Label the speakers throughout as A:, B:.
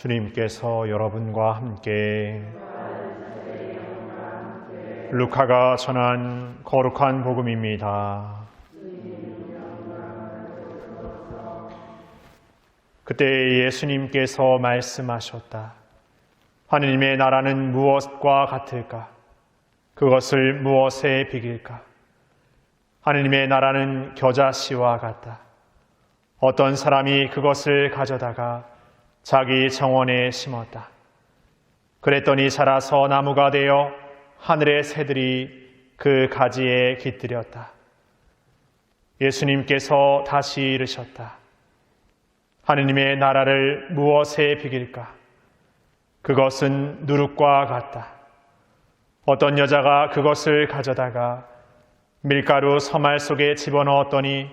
A: 주님께서 여러분과 함께 루카가 전한 거룩한 복음입니다. 그때 예수님께서 말씀하셨다. 하느님의 나라는 무엇과 같을까? 그것을 무엇에 비길까? 하느님의 나라는 겨자씨와 같다. 어떤 사람이 그것을 가져다가 자기 정원에 심었다. 그랬더니 자라서 나무가 되어 하늘의 새들이 그 가지에 깃들였다. 예수님께서 다시 이르셨다. 하느님의 나라를 무엇에 비길까? 그것은 누룩과 같다. 어떤 여자가 그것을 가져다가 밀가루 서말 속에 집어넣었더니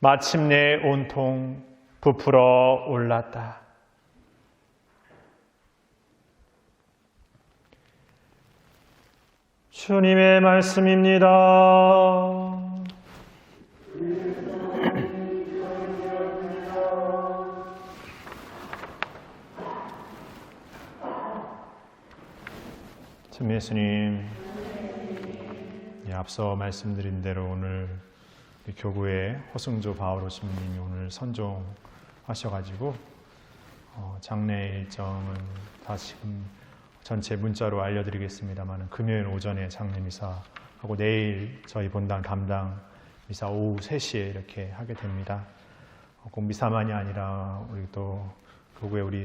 A: 마침내 온통 부풀어 올랐다. 주님의 말씀입니다. 참 예수님, 예, 앞서 말씀드린 대로 오늘 교구의 허승조 바오로 신부님이 오늘 선종하셔가지고 어, 장례 일정은 다 지금 전체 문자로 알려드리겠습니다만 금요일 오전에 장례 미사하고 내일 저희 본당 담당 미사 오후 3시에 이렇게 하게 됩니다. 어, 꼭 미사만이 아니라 우리 또 교구의 우리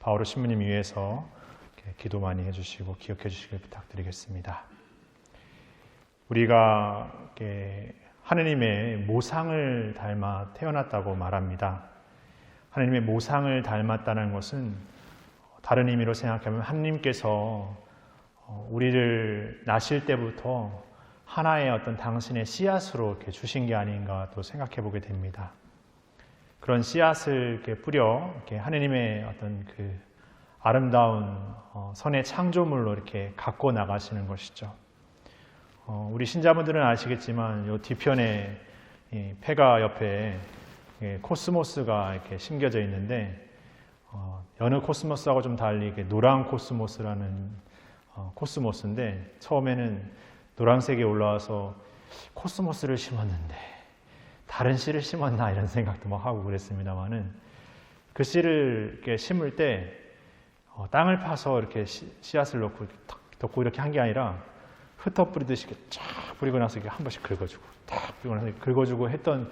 A: 바오로 신부님 위해서 기도 많이 해주시고 기억해 주시길 부탁드리겠습니다. 우리가 하느님의 모상을 닮아 태어났다고 말합니다. 하느님의 모상을 닮았다는 것은 다른 의미로 생각하면 하느님께서 우리를 나실 때부터 하나의 어떤 당신의 씨앗으로 이렇게 주신 게 아닌가 또 생각해 보게 됩니다. 그런 씨앗을 이렇게 뿌려 이렇게 하느님의 어떤 그 아름다운 어, 선의 창조물로 이렇게 갖고 나가시는 것이죠. 어, 우리 신자분들은 아시겠지만 이 뒤편에 이 폐가 옆에 예, 코스모스가 이렇게 심겨져 있는데 어, 여느 코스모스하고 좀 달리 노란 코스모스라는 어, 코스모스인데 처음에는 노란색이 올라와서 코스모스를 심었는데 다른 씨를 심었나 이런 생각도 막 하고 그랬습니다만은 그 씨를 이렇게 심을 때 어, 땅을 파서 이렇게 씨, 씨앗을 넣고 덮고 이렇게 한 게 아니라 흩어 뿌리듯이 쫙 뿌리고 나서 이렇게 한 번씩 긁어주고 탁 뿌리고 나서 긁어주고 했던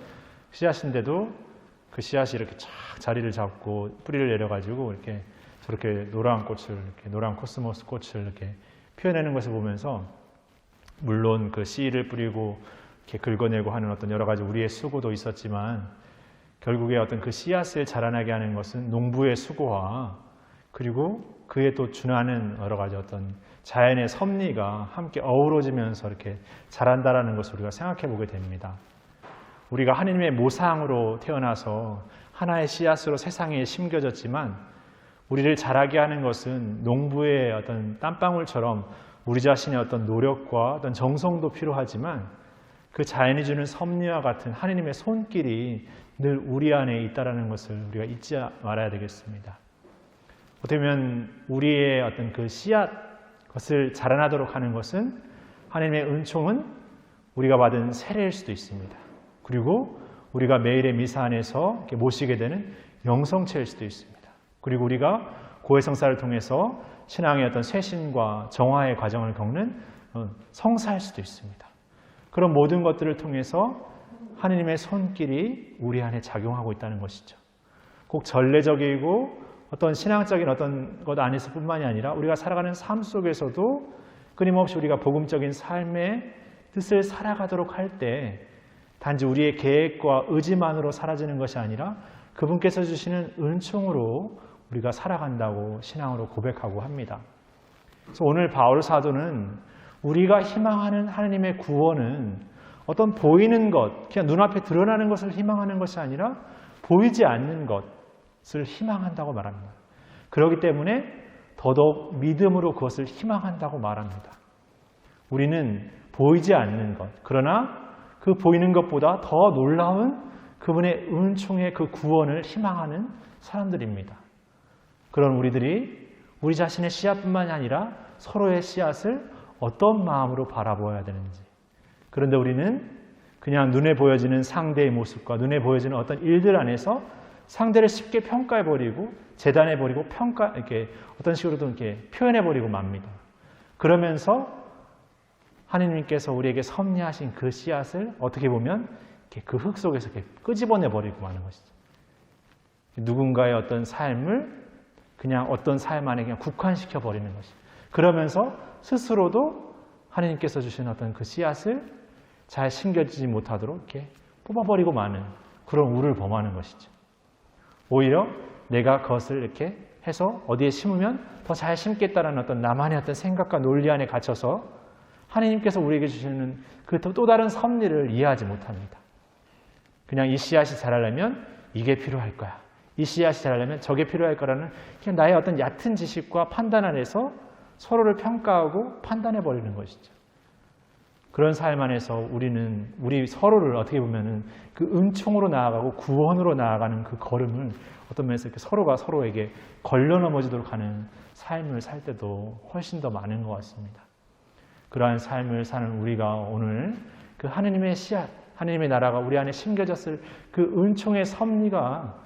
A: 씨앗인데도 그 씨앗이 이렇게 쫙 자리를 잡고 뿌리를 내려가지고 이렇게 저렇게 노란 꽃을 이렇게 노란 코스모스 꽃을 이렇게 피워내는 것을 보면서 물론 그 씨를 뿌리고 이렇게 긁어내고 하는 어떤 여러 가지 우리의 수고도 있었지만 결국에 어떤 그 씨앗을 자라나게 하는 것은 농부의 수고와 그리고 그에 또 준하는 여러 가지 어떤 자연의 섭리가 함께 어우러지면서 이렇게 자란다라는 것을 우리가 생각해 보게 됩니다. 우리가 하느님의 모상으로 태어나서 하나의 씨앗으로 세상에 심겨졌지만 우리를 자라게 하는 것은 농부의 어떤 땀방울처럼 우리 자신의 어떤 노력과 어떤 정성도 필요하지만 그 자연이 주는 섭리와 같은 하느님의 손길이 늘 우리 안에 있다라는 것을 우리가 잊지 말아야 되겠습니다. 어떻게 보면 우리의 어떤 그 씨앗 것을 자라나도록 하는 것은 하나님의 은총은 우리가 받은 세례일 수도 있습니다. 그리고 우리가 매일의 미사 안에서 모시게 되는 영성체일 수도 있습니다. 그리고 우리가 고해성사를 통해서 신앙의 어떤 쇄신과 정화의 과정을 겪는 성사일 수도 있습니다. 그런 모든 것들을 통해서 하느님의 손길이 우리 안에 작용하고 있다는 것이죠. 꼭 전례적이고 어떤 신앙적인 어떤 것 안에서뿐만이 아니라 우리가 살아가는 삶 속에서도 끊임없이 우리가 복음적인 삶의 뜻을 살아가도록 할 때 단지 우리의 계획과 의지만으로 사라지는 것이 아니라 그분께서 주시는 은총으로 우리가 살아간다고 신앙으로 고백하고 합니다. 그래서 오늘 바울 사도는 우리가 희망하는 하나님의 구원은 어떤 보이는 것, 그냥 눈앞에 드러나는 것을 희망하는 것이 아니라 보이지 않는 것을 희망한다고 말합니다. 그렇기 때문에 더더욱 믿음으로 그것을 희망한다고 말합니다. 우리는 보이지 않는 것, 그러나 그 보이는 것보다 더 놀라운 그분의 은총의 그 구원을 희망하는 사람들입니다. 그런 우리들이 우리 자신의 씨앗뿐만이 아니라 서로의 씨앗을 어떤 마음으로 바라보아야 되는지. 그런데 우리는 그냥 눈에 보여지는 상대의 모습과 눈에 보여지는 어떤 일들 안에서 상대를 쉽게 평가해 버리고 재단해 버리고 평가 이렇게 어떤 식으로든 이렇게 표현해 버리고 맙니다. 그러면서 하느님께서 우리에게 섭리하신 그 씨앗을 어떻게 보면 그 흙 속에서 끄집어내 버리고 마는 것이죠. 누군가의 어떤 삶을 그냥 어떤 삶 안에 그냥 국한시켜 버리는 것이. 그러면서 스스로도 하느님께서 주신 어떤 그 씨앗을 잘 심겨지지 못하도록 이렇게 뽑아버리고 마는 그런 우를 범하는 것이죠. 오히려 내가 그것을 이렇게 해서 어디에 심으면 더 잘 심겠다는 어떤 나만의 어떤 생각과 논리 안에 갇혀서 하나님께서 우리에게 주시는 그 또 다른 섭리를 이해하지 못합니다. 그냥 이 씨앗이 자라려면 이게 필요할 거야. 이 씨앗이 자라려면 저게 필요할 거라는 그냥 나의 어떤 얕은 지식과 판단 안에서 서로를 평가하고 판단해 버리는 것이죠. 그런 삶 안에서 우리는 우리 서로를 어떻게 보면은 그 은총으로 나아가고 구원으로 나아가는 그 걸음을 어떤 면에서 이렇게 서로가 서로에게 걸려 넘어지도록 하는 삶을 살 때도 훨씬 더 많은 것 같습니다. 그러한 삶을 사는 우리가 오늘 그 하느님의 씨앗, 하느님의 나라가 우리 안에 심겨졌을 그 은총의 섭리가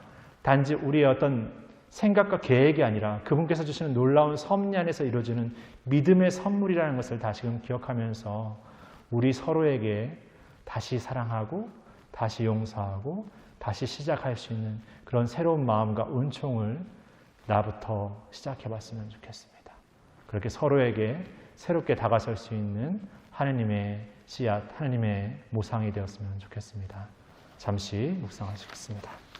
A: 단지 우리의 어떤 생각과 계획이 아니라 그분께서 주시는 놀라운 섭리 안에서 이루어지는 믿음의 선물이라는 것을 다시금 기억하면서 우리 서로에게 다시 사랑하고 다시 용서하고 다시 시작할 수 있는 그런 새로운 마음과 은총을 나부터 시작해 봤으면 좋겠습니다. 그렇게 서로에게 새롭게 다가설 수 있는 하느님의 씨앗, 하느님의 모상이 되었으면 좋겠습니다. 잠시 묵상하시겠습니다.